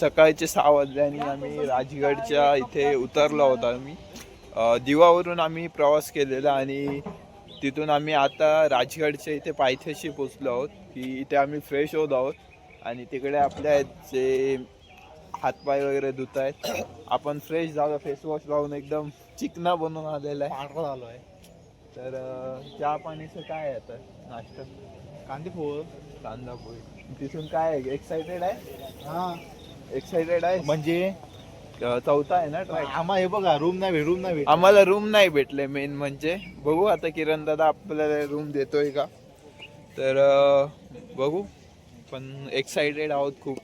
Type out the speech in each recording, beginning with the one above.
सकाळचे सहा वाजल्याने आम्ही राजगडच्या इथे उतरलो होतो आम्ही. दिवावरून आम्ही प्रवास केलेला आणि तिथून आम्ही आता राजगडच्या इथे पायथ्याशी पोचलो आहोत की इथे आम्ही फ्रेश होत आहोत आणि तिकडे आपल्या जे हातपाय वगैरे धुत आहेत आपण फ्रेश झालो फेस वॉश लावून एकदम चिकना बनून आलेला आहे. झालो आहे. तर चहा पाणीचं काय आहे आता? नाश्ता? कांदे पोळ कांदा पोळी तिथून काय आहे एक्साइटेड आहे? हा. एक्साइटेड आहे म्हणजे? चौथा आहे ना ट्रॅक आम्हा हे बघा रूम नाही भेट रूम नाही भेट. आम्हाला रूम नाही भेटले मेन म्हणजे. बघू आता किरण दादा आपल्याला रूम देतोय का? तर बघू. पण एक्साइटेड आहोत खूप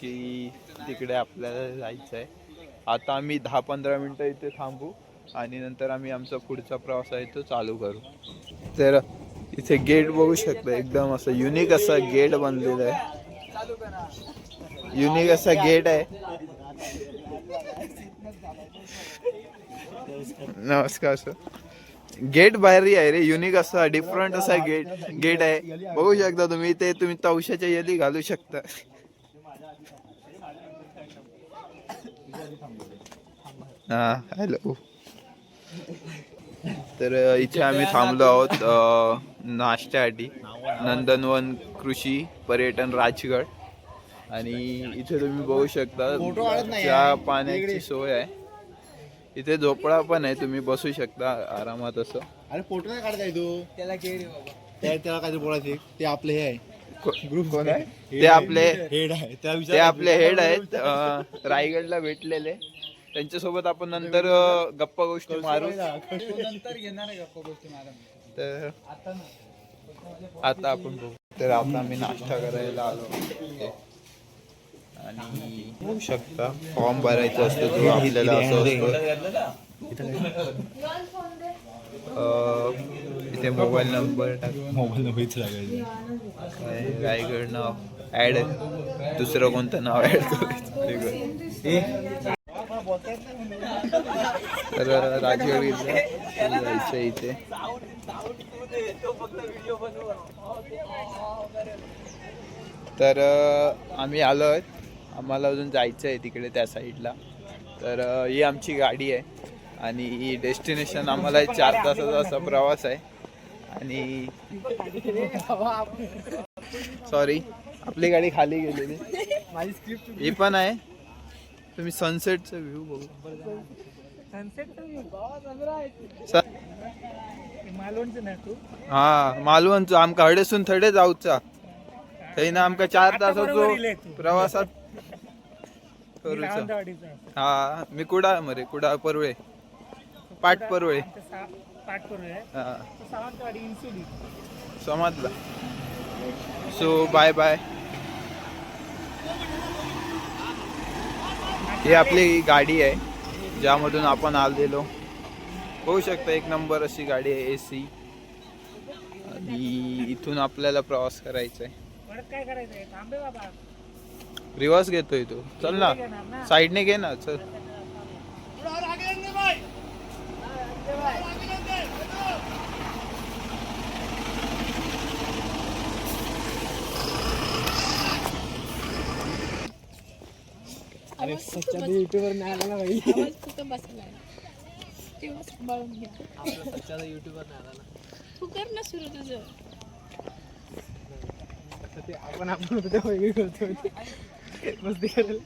की तिकडे आपल्याला जायचं आहे आता आम्ही दहा पंधरा मिनटं इथे थांबू आणि नंतर आम्ही आमचा पुढचा प्रवास आहे तो चालू करू. तर इथे गेट बघू शकता. एकदम असं युनिक असा गेट बनलेला आहे. युनिक असा गेट आहे. नमस्कार सर गेट बाहेरही आहे रे. युनिक असा डिफरंट असा गेट गेट आहे. बघू शकता तुम्ही ते तुम्ही तवशाच्या यदी घालू शकता. हा हॅलो तर इथे आम्ही थांबलो आहोत नाश्त्यासाठी. नंदनवन कृषी पर्यटन राजगड. आणि इथे तुम्ही बघू शकता चहा. पाण्याची. सोय आहे. इथे झोपडा पण आहे तुम्ही बसू शकता आरामात असं. अरे फोटो नाही काढताय तू. त्याला त्या त्याला काहीतरी बोलायचे ते आपले हे आहे. ग्रुप कोण आहे? ते आपले हेड आहे. त्या ते आपले हेड आहेत रायगडला भेटलेले. त्यांच्यासोबत आपण नंतर गप्पा गोष्टी मारू. नंतर घेणार आहे गप्पा गोष्टी मॅडम तर आता आपण बघू. तर आता आम्ही नाश्ता करायला आलो. आणि होऊ शकता. फॉर्म भरायचा असतो तो आपल्याला असं असतो. इथे मोबाईल नंबर टाक. मोबाईल लागायचे काय रायगड नाव ऍड दुसरं कोणतं नाव ऍड करायचं? तर राजगड इथं जायचं इथे. तर आम्ही आलो आम्हाला अजून जायचं आहे तिकडे त्या साईडला. तर ही आमची गाडी आहे आणि ही डेस्टिनेशन आम्हाला चार तासाचा असा प्रवास आहे. आणि सॉरी आपली गाडी खाली गेलेली. ही पण आहे. तुम्ही सनसेटचा व्ह्यू बघू. हा मालवणचो आमका हडेसून थडे जाऊचा. थंय आमका चार तासाचो प्रवासात हा मी कुडा मरे कुडा परवळे पाट परवळे हा. समजला. So bye bye. ही आपली गाडी आहे ज्यामधून आपण आलेलो. होऊ शकतं एक नंबर अशी गाडी आहे ए सी आणि इथून आपल्याला प्रवास करायचा आहे काय करायचंय थांबे बाबा रिवर्स घेतोय तू. चल ना. साईडने घे ना चल. अरे सच्चा युट्यूबर नाही आला ना भाई. आवाज कुठं बसलाय तेव्हा सांभाळून घ्या सच्चा युट्यूबर नाही आला ना तू कर ना सुरू तुझं. ते आपण आपण वेगळी करतो मस्ती करेल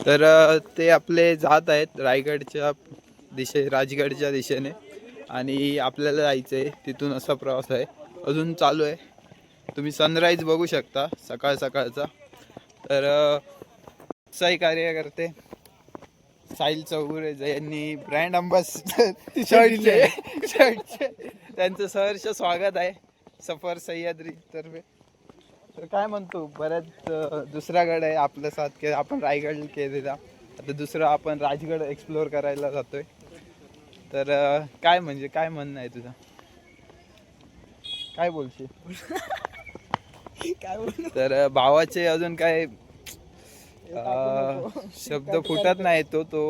तर ते आपले जात आहेत रायगडच्या दिशे राजगडच्या दिशेने. आणि आपल्याला जायचं आहे तिथून असा प्रवास आहे. अजून चालू आहे. तुम्ही सनराईज बघू शकता सकाळ सकाळचा तर उत्साही कार्य करते साहिल चौगुरे यांनी ब्रँड अंबासिडर शर्टचे शर्टचे. त्यांचं सहर्ष स्वागत आहे. सफर सह्याद्री तर्फे. तर काय म्हणतो बऱ्याच दुसरा गड आहे आपल्या साथ की आपण रायगड केलेला. आता दुसरं आपण राजगड एक्सप्लोअर करायला जातोय. तर काय म्हणजे काय म्हणणं आहे तुझं? काय बोलशील? काय बोल? तर भावाचे अजून काय शब्द फुटत नाही तो तो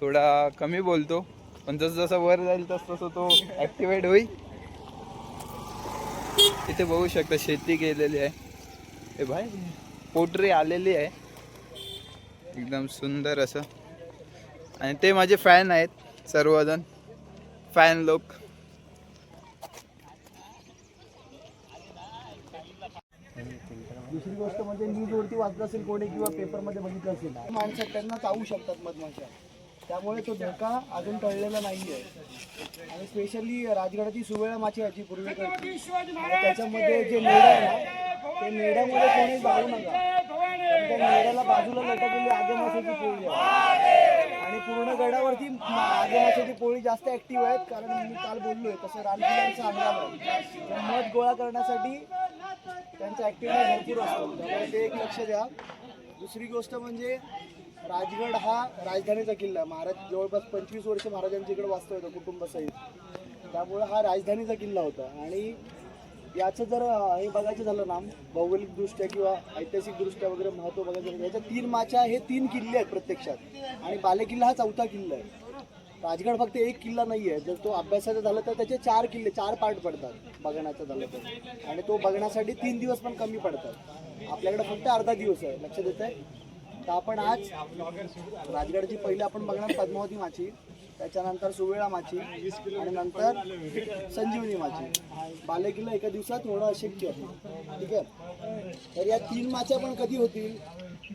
थोडा कमी बोलतो. पण जसं जसं वर जाईल तस तसं तो ऍक्टिवेट होईल. इथे बघू शकता शेती केलेली आहे. हे भाई पोटरी आलेली आहे. एकदम सुंदर असं. आणि ते माझे फॅन आहेत सर्वजण. फॅन लोक दुसरी गोष्ट म्हणजे न्यूजवरती वाचलं असेल कोणी किंवा पेपरमध्ये बघितलं असेल माणसं त्यांना चावू शकतात मधमाशा. त्यामुळे तो धोका अजून टळलेला नाही आहे आणि स्पेशली राजगडाची सुवेळा माची याची आणि त्याच्यामध्ये जे नेडा आहे ना ते नेड्यामध्ये कोणी जाऊ नका. त्या नेड्याला बाजूला लटकलेली आगेमाशाची पोळी आहे. आणि पूर्ण गडावरती आगेमाशाची पोळी जास्त ऍक्टिव्ह आहेत कारण मी काल बोललोय तसं आहे तर मध गोळा करण्यासाठी त्यांचा ॲक्टिव्हिटी भरपूर असतो. त्यामुळे ते एक लक्ष द्या. दुसरी गोष्ट म्हणजे राजगड हा राजधानीचा किल्ला महाराज जवळपास पंचवीस वर्ष महाराजांच्या इकडे वास्तव होतं कुटुंबासहित. त्यामुळे हा राजधानीचा किल्ला होता. आणि याचं जर हे बघायचं झालं ना भौगोलिकदृष्ट्या किंवा ऐतिहासिकदृष्ट्या वगैरे महत्त्व बघायचं याच्या तीन माच्या हे तीन किल्ले आहेत प्रत्यक्षात. आणि बालेकिल्ला हा चौथा किल्ला आहे. राजगड फक्त एक किल्ला नाही आहे जर तो अभ्यासाचा झाला तर त्याचे चार किल्ले चार पार्ट पडतात बघण्याचं झालं तर. आणि तो बघण्यासाठी तीन दिवस पण कमी पडतात. आपल्याकडे फक्त अर्धा दिवस आहे. लक्ष देत आहे तर आपण आज राजगडची पहिले आपण बघणार पद्मावती माची त्याच्यानंतर सुवेळा माची आणि नंतर संजीवनी माची. बालेकिल्ला एका दिवसात होणं अशक्य आहे. ठीक आहे? तर या तीन माच्या पण कधी होतील?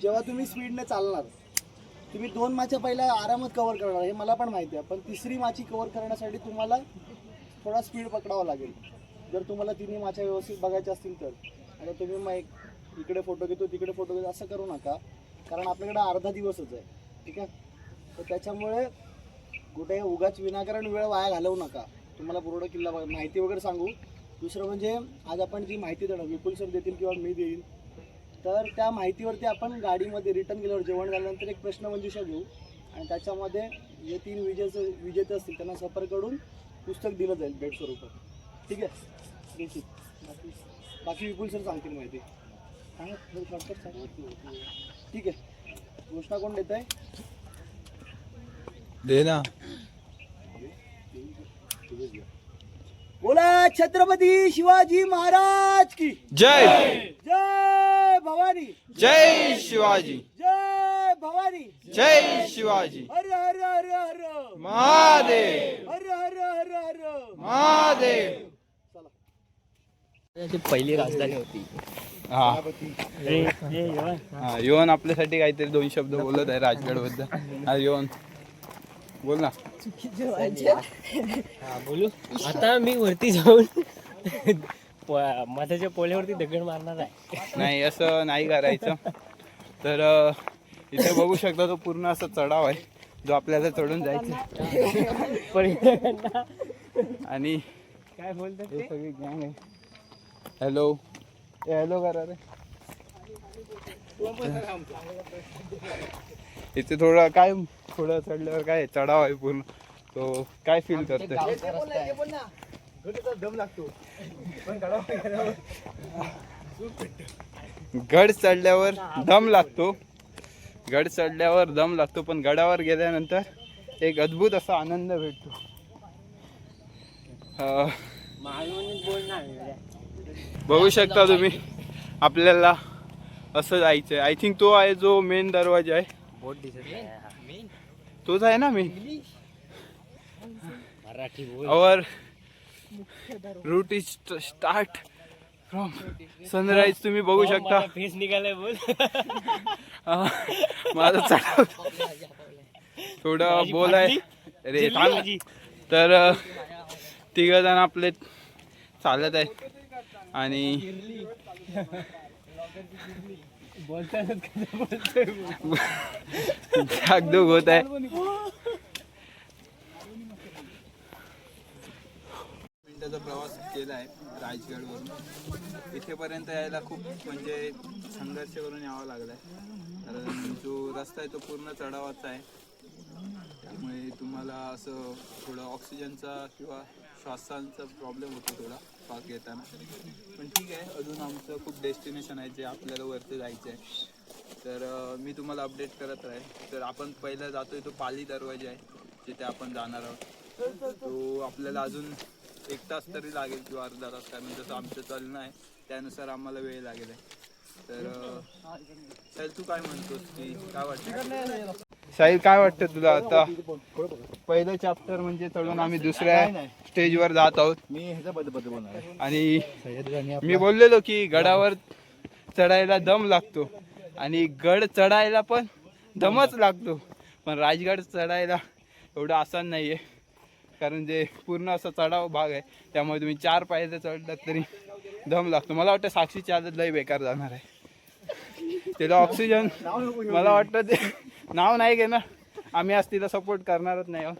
जेव्हा तुम्ही स्पीडने चालणार. तुम्ही दोन माच्या पहिल्या आरामात कव्हर करणार हे मला पण माहिती आहे. पण तिसरी माची कव्हर करण्यासाठी तुम्हाला थोडा स्पीड पकडावा लागेल. जर तुम्हाला तिन्ही माच्या व्यवस्थित बघायच्या असतील तर. आणि तुम्ही मग एक इकडे फोटो घेतो तिकडे फोटो घेतो असं करू नका. कारण आपल्याकडे अर्धा दिवसच आहे. ठीक आहे? तर त्याच्यामुळे कुठे उगाच विनाकारण वेळ वाया घालवू नका. तुम्हाला पूर्ण किल्ला माहिती वगैरे सांगू. दुसरं म्हणजे आज आपण जी माहिती देणार विपुल सर देतील किंवा मी देईन तर त्या माहितीवरती आपण गाडीमध्ये रिटर्न गेल्यावर जेवण झाल्यानंतर एक प्रश्नमंजुषा घेऊ. आणि त्याच्यामध्ये जे तीन विजेचे विजेते असतील त्यांना सफरकडून पुस्तक दिलं जाईल भेट स्वरूपात. ठीक आहे? निश्चित बाकी बाकी विपुल सर सांगतील माहिती. ठीक आहे. घोषणा कोण देत आहे? दे ना. बोला छत्रपती शिवाजी महाराज की. जय. जय भवानी. जय शिवाजी. जय भवानी. जय शिवाजी. हर हर हर हर. महादेव. हर हर हर हर. महादेव. पहिली राजधानी होती. हा. हा योन आपल्यासाठी काहीतरी दोन शब्द बोलत आहे राजगडबद्दल हा योन. बोल ना. हा बोलू. आता मी वरती जाऊन मधाच्या पोल्यावरती दगड मारणार आहे. नाही असं नाही करायचं. तर इथे बघू शकता तो पूर्ण असा चढाव आहे जो आपल्याला चढून जायचा पर्यटकांना आणि काय बोलतात हे सगळी गँग आहे. हॅलो हॅलो करा रे. इथे थोडं काय थोडं चढल्यावर काय चढाव आहे पूर्ण. तो काय फील लागतो. गड चढल्यावर दम लागतो. गड चढल्यावर दम लागतो पण गडावर गेल्यानंतर एक अद्भुत असा आनंद भेटतो. बघू शकता तुम्ही आपल्याला असं जायचं आहे आय थिंक तो आहे जो मेन दरवाजा आहे. बोट दिसत नाही तोच आहे ना मेन मराठी बोल our route is start from sunrise. तुम्ही बघू शकता. फेस निघालाय बोल. हा, माझा चढाव थोडं बोल आहे. रे थांब. तर तिघ जण आपले चालत आहे आणि धाकधूक होत आहे. मिनिटाचा प्रवास केला आहे राजगडवरून. इथेपर्यंत यायला खूप म्हणजे संघर्ष करून यावं लागलाय. कारण जो रस्ता आहे तो पूर्ण चढावाचा आहे. त्यामुळे तुम्हाला असं थोडं ऑक्सिजनचा किंवा श्वासांचा प्रॉब्लेम होतो थोडा. श्वास घेताना. पण ठीक आहे. अजून आमचं खूप डेस्टिनेशन आहे जे आपल्याला वरती जायचं आहे तर मी तुम्हाला अपडेट करत राहील. तर आपण पहिला जातोय तो पाली दरवाजा आहे जिथे आपण जाणार आहोत. तो आपल्याला अजून एक तास तरी लागेल किंवा अर्धा तास कारण जसं आमचं चालणं आहे त्यानुसार आम्हाला वेळ लागेल. आहे तर अं, तू काय म्हणतोस? की काय वाटतं? साहिल काय वाटतं तुला आता? पहिलं चॅप्टर म्हणजे चढून आम्ही दुसऱ्या स्टेजवर जात आहोत. मी ह्याच्याबद्दल बोलणार आणि मी बोललेलो की गडावर चढायला दम लागतो. आणि गड चढायला पण दमच लागतो. पण राजगड चढायला एवढं आसान नाही आहे कारण जे पूर्ण असा चढाव भाग आहे त्यामुळे तुम्ही चार पायऱ्या चढलात तरी दम लागतो. मला वाटतं साक्षीची आदत लय बेकार जाणार आहे. तिला ऑक्सिजन मला वाटतं ते नाव नाही घेणार. आम्ही आज तिला सपोर्ट करणारच नाही आहोत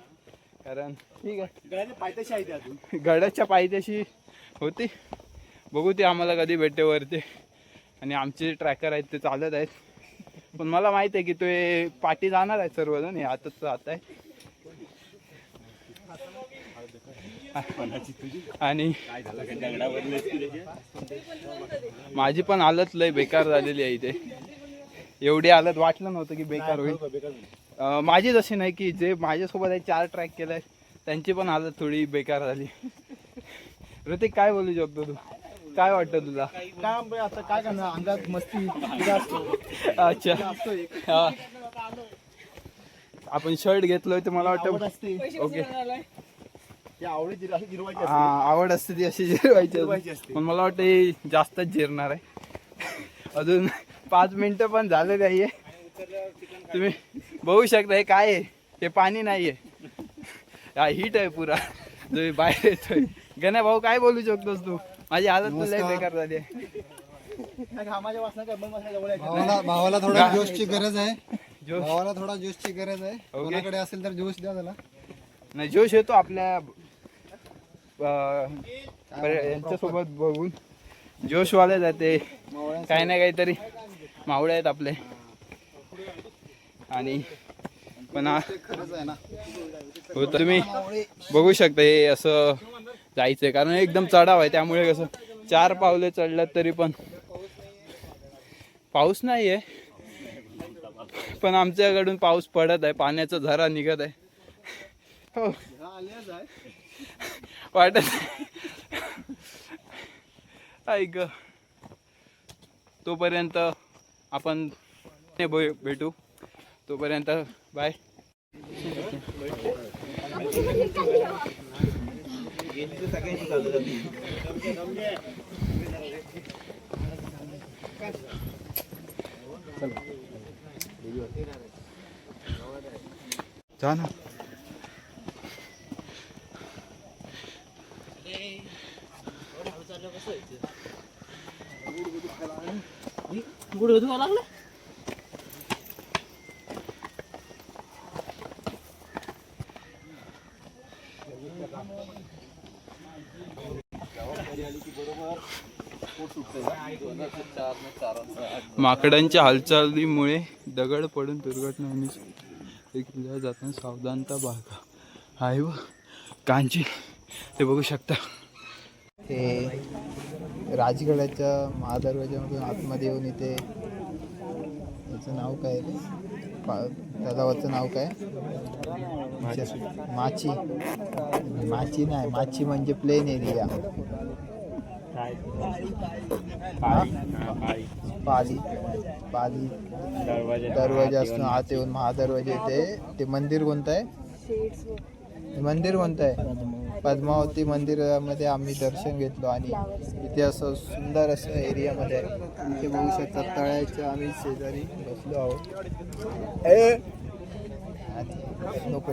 कारण ठीक आहे. गळ्याचे पायथ्याशी आहे ते अजून. गडाच्या पायथ्याशी होती. बघू ते आम्हाला कधी भेटते वरती. आणि आमचे ट्रॅकर आहेत ते चालत आहेत. पण मला माहीत आहे की ते पाठी जाणार आहेत सर्वजण. हे आताच जात आहे. आणि माझी पण हालत लय बेकार झालेली आहे इथे. एवढी हालत वाटलं नव्हतं की बेकार होईल. माझी जशी नाही की जे माझ्यासोबत आहे चार ट्रॅक केलाय त्यांची पण हालत थोडी बेकार झाली. ऋतिक काय बोलू शकतो तू? काय वाटतं तुला? काय आता काय करणार? अंगात मस्ती अच्छा. हा. आपण शर्ट घेतलोय तर मला वाटतं ओके. हा आवड असते ती अशी जिरवायची. पण मला वाटतं ही जास्तच जिरणार आहे. अजून पाच मिनिटं पण झाले नाहीये. तुम्ही बघू शकता हे काय आहे? हे पाणी नाहीये. हा हीट आहे पुरा. जो मी बाहेर येतोय. गण्या भाऊ काय बोलू शकतोस तू? माझी हालत तर लय बेकार झाली आहे. आहे. भावाला भावाला थोडा जोशची गरज आहे. जोश भावाला थोडा जोशची गरज आहे. कोणाकडे असेल तर जोश द्या त्याला. नाही जोश येतो आपल्या यांच्यासोबत बघून. जोशवाले जाते. काही ना काहीतरी. मावळे आहेत आपले. आणि पण खरंच आहे ना हो तर तुम्ही बघू शकता हे असं जायचंय. कारण एकदम चढाव आहे. त्यामुळे कसं चार पावले चढल्यात तरी पण पाऊस नाही आहे पण आमच्याकडून पाऊस पडत आहे. पाण्याचा झरा निघत आहे. हो. वाटत ऐक. तोपर्यंत आपण भेटू. तोपर्यंत बाय. जा ना धुवा लागला? माकडांच्या हालचालीमुळे दगड पडून दुर्घटना होण्याची एक जाताना सावधानता बाळगा. आहे व कांची ते बघू शकता. हे राजगडाच्या महादरवाज्यामधून आतमध्ये येऊन इथे याचं नाव काय रे पा तलावाचं नाव काय? माची. माची नाही माची म्हणजे प्लेन एरिया पाली पाली दरवाजा. असतो आत येऊन महादरवाजा येते. ते मंदिर कोणतं आहे? हे मंदिर कोणतं आहे? पद्मावती मंदिरामध्ये आम्ही दर्शन घेतलो आणि इथे असं सुंदर असं एरियामध्ये आहे इथे बघू शकता तळ्याच्या आम्ही शेजारी बसलो आहोत. नको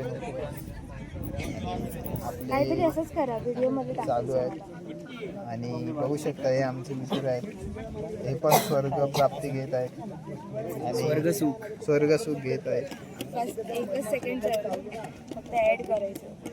काहीतरी आपले असंच करा व्हिडिओमध्ये चालू आहे आणि बघू शकता हे आमचे मित्र आहेत. हे पण स्वर्ग प्राप्ती घेत आहेत. आणि स्वर्गसुख स्वर्गसुख घेत आहेत. बस एकच सेकंड फक्त ऍड करायचं.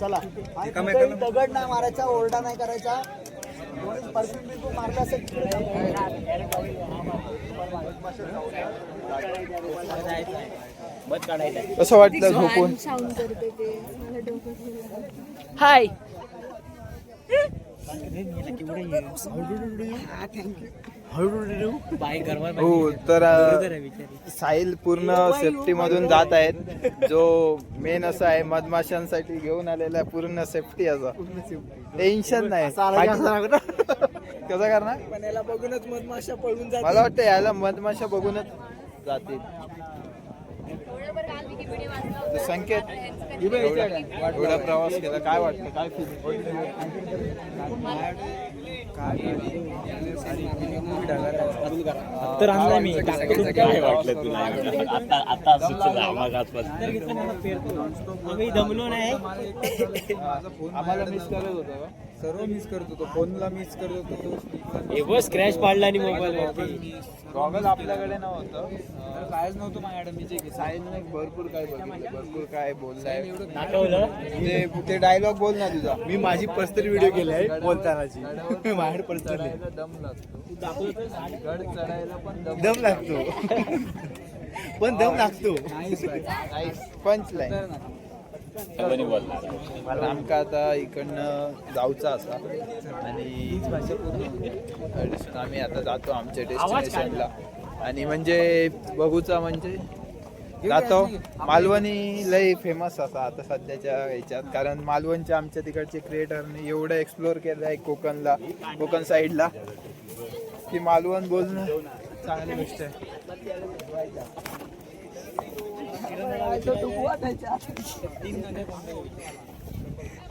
चला. आणि कुठेही दगड नाही मारायचा ओरडा नाही करायचा. परफ्यूम बिरफ्यूम मारला असेल मत काढायचं आहे. कसं वाटलं झोपून? साऊंड करते ते. मला डोकं हाय. गरबा हो तर साहिल पूर्ण सेफ्टी मधून जात आहेत. जो मेन असा आहे मधमाशांसाठी घेऊन आलेला आहे पूर्ण सेफ्टी असा टेन्शन नाही कसं करणार? पण याला बघूनच मधमाशा पळून जात मला वाटतं याला मधमाशा बघूनच जातील. संकेत एवढा प्रवास केला. काय वाटतं? काय तर आणला मी. काय वाटलं तुला आता आता आम्ही दमलो नाही आम्हाला मिस करत होतं. सर्व मिस करत होतो. फोनला मिस करत होतो. हे बस क्रॅश पाडला आणि मोबाईल वरती. गॉगल आपल्याकडे नव्हतं. कायच नव्हतं माझ्याकडे मी जे साहिलने भरपूर काय बघितलं. भरपूर काय बोललाय. दाखवलं ते ते डायलॉग बोल ना तुझा. मी माझी पर्सनल व्हिडिओ केलाय बोलतानाची. माझ्याकडे पर्सनल दम लागतो. गड चढायला पण दम दम लागतो. पण दम लागतो. पंच लाईन आमका आता इकडनं जाऊचा असा. आणि आम्ही आता जातो आमच्या डेस्टिनेशनला. आणि म्हणजे बघूचा म्हणजे जातो. मालवणी लय फेमस असा आता सध्याच्या ह्याच्यात. कारण मालवणच्या आमच्या तिकडचे क्रिएटरने एवढं एक्सप्लोर केलं आहे कोकणला कोकण साईडला की मालवण बोलणं चांगली गोष्ट आहे.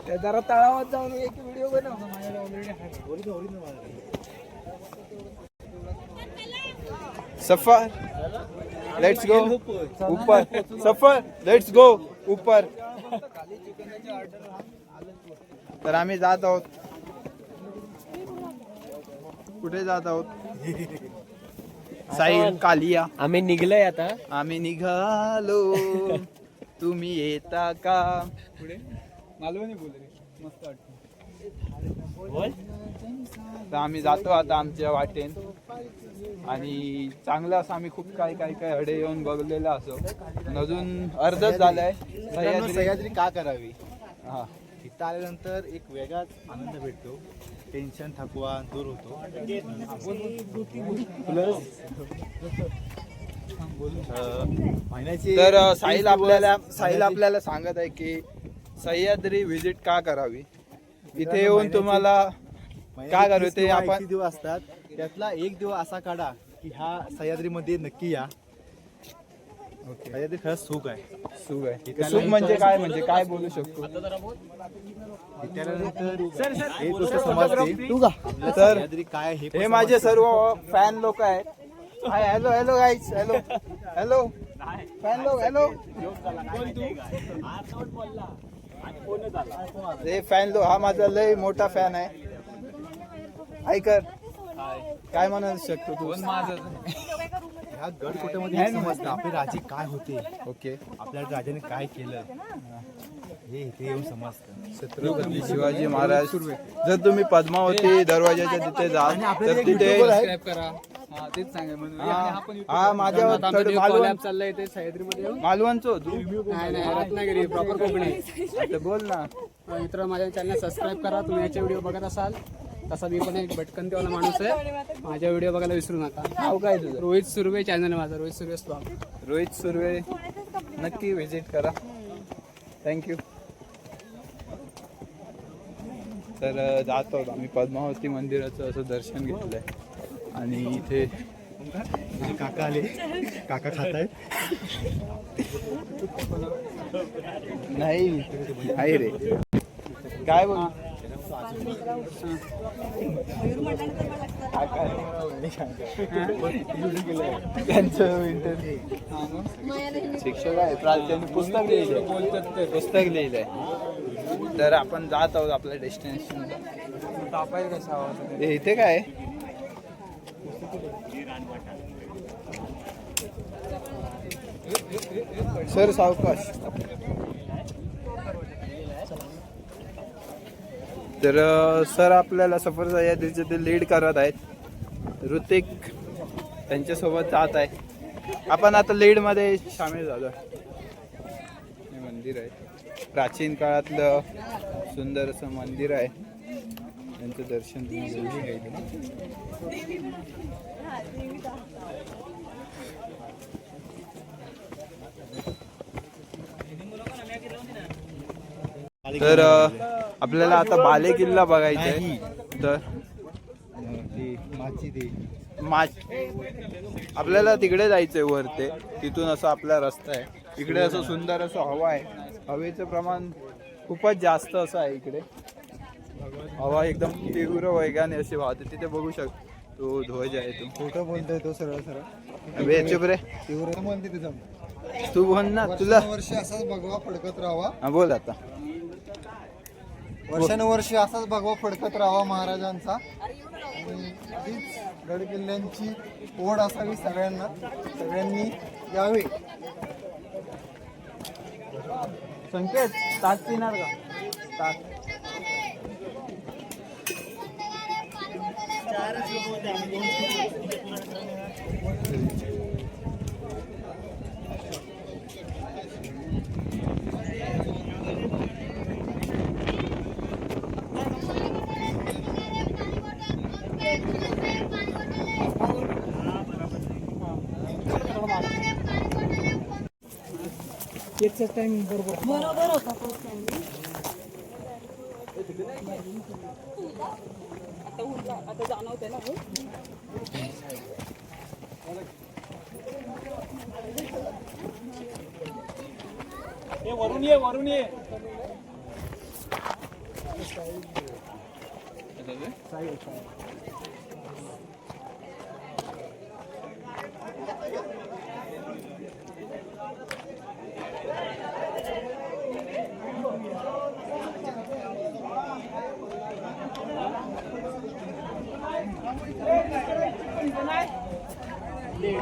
जरा तळावात जाऊन एक व्हिडिओ बनव. सफर लेट्स गो ऊपर. सफर लेट्स गो ऊपर. तर आम्ही जात आहोत. कुठे जात आहोत? साईल कालिया. आम्ही निघलोय आता. आम्ही निघालो. तुम्ही येता का? मालवणी बोल रे. मस्त वाटतं. बोल. तर आम्ही जातो आता आमच्या वाटेन. आणि चांगलं असं आम्ही खूप काय काय काय हडे येऊन बघलेलं असो. पण अजून अर्धच झालंय. सह्याद्री. सह्याद्री का करावी? हा. इथं आल्यानंतर एक वेगळाच आनंद भेटतो. टेन्शन थकवा दूर होतो. महिन्याची तर अ, साहिल आपल्याला साहिल आपल्याला सांगत आहे की सह्याद्री व्हिजिट का करावी? इथे येऊन तुम्हाला काय करू ते आपण दिवस असतात त्यातला एक दिवस असा काढा की ह्या सह्याद्रीमध्ये नक्की या. सह्याद्री खरंच सुख आहे. सुख आहे. सुख म्हणजे काय म्हणजे काय बोलू शकतो? त्यानंतर एक गोष्ट समजते आपलं तर सह्याद्री काय आहे हे हे माझे सर्व फॅन लोक आहेत. Hi hello hello guys hello hello fan लोक हॅलो हे फॅन लोक हा माझा लय मोठा फॅन आहे. ऐकर. काय म्हणू शकतो तू? ह्या गडकोट्यामध्ये हे समजतं आपले राजे काय होते? ओके. आपल्या राजाने काय केलं? हे इथे येऊन समजतं. छत्रपती शिवाजी महाराज जर तुम्ही पद्मावती दरवाजाच्या तिथे जाल तर तिथे हा, हा माझ्या थोडं मालवण चाललंय ते सह्याद्रीमध्ये मालवणचं. हो तू नाही नाही रत्नागिरी प्रॉपर कोकणी. आता बोल ना. मित्र माझ्या चॅनल सबस्क्राईब करा. तुम्ही याचे व्हिडिओ बघत असाल. तसा मी पण एक भटकंतीवाला माणूस आहे. माझ्या व्हिडिओ बघायला विसरू नका. नाव काय तुझं? रोहित सुर्वे चॅनल आहे माझा रोहित सुर्वे स्लॉग रोहित सुर्वे. नक्की व्हिजिट करा. थँक्यू तर जातो आम्ही पद्मावती मंदिराचं असं दर्शन घेतलंय. आणि इथे काका आले. काका खात आहेत नाही आहे रे. काय बोल शिक्षक आहे त्यांनी पुस्तक लिहिलंय पुस्तक लिहिलंय तर आपण जात आहोत आपल्या डेस्टिनेशनला हे इथे काय? सर सावकाश तर सर आपल्याला सफर सह्याद्रीचे ते लीड करत आहेत. ऋतिक त्यांच्यासोबत जात आहे. आपण आता लीडमध्ये सामील झालो. हे मंदिर आहे. प्राचीन काळातलं सुंदर असं मंदिर आहे. त्यांचं दर्शन तुम्ही तर आपल्याला आता बाले किल्ला बघायचा आहे तर? माची आपल्याला तिकडे जायचंय वर ते तिथून असं आपला रस्ता आहे. इकडे असं सुंदर असं हवा आहे. हवेचं प्रमाण खूपच जास्त असं आहे इकडे. हवा एकदम तीव्र वेगाने अशी वाहते. तिथे बघू शकतो तो ध्वज आहे तो. खोटं बोलतोय तो सरळ सरळ. रे तीव्र म्हणते तुझं. तू बोल ना तुला वर्ष असाच भगवा फडकत राहावा. बोल आता. वर्षानुवर्ष असाच भगवा फडकत राहावा महाराजांचा. आणि हीच गड किल्ल्यांची ओढ असावी सगळ्यांना. सगळ्यांनी यावे. संकेत ताक पिणार का? ताक बरोबर होता तो त्यांनी. आता उरला आता जाणवते ना हे?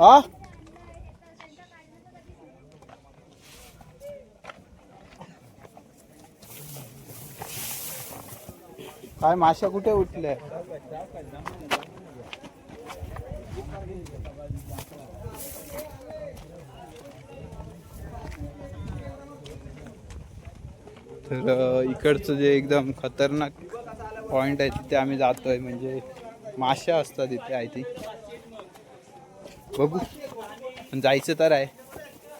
आ? काय माशा कुठे उठल्या? तर इकडचं जे एकदम खतरनाक पॉइंट आहे तिथे आम्ही जातोय. म्हणजे माशा असतात इथे आय थिंक. बघू. पण जायचं तर आहे.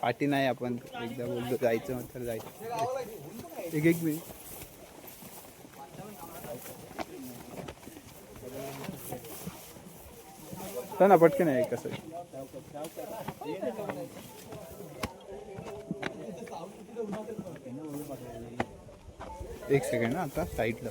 पाठी नाही आपण. एकदा बोलतो जायचं तर जायचं. एक एक मिनिट. ना पटकन आहे कसं एक सेकंड ना आता साईडला